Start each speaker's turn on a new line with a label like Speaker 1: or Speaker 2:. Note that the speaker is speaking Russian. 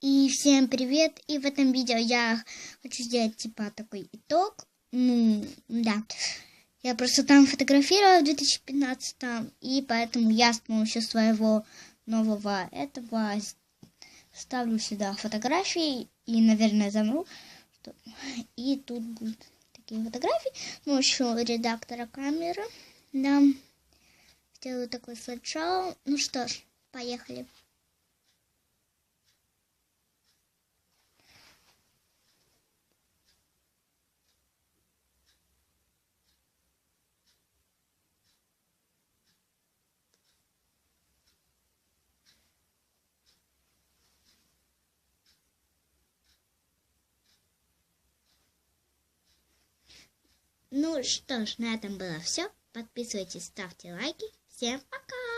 Speaker 1: И всем привет! И в этом видео я хочу сделать типа такой итог. Ну, да. Я просто там фотографировала в 2015 и поэтому я с помощью своего нового этого ставлю сюда фотографии и, наверное, замру. И тут будут такие фотографии с помощью редактора камеры. Да. Сделаю такой слайд-шоу. Ну что ж, поехали. Ну что ж, на этом было все. Подписывайтесь, ставьте лайки. Всем пока!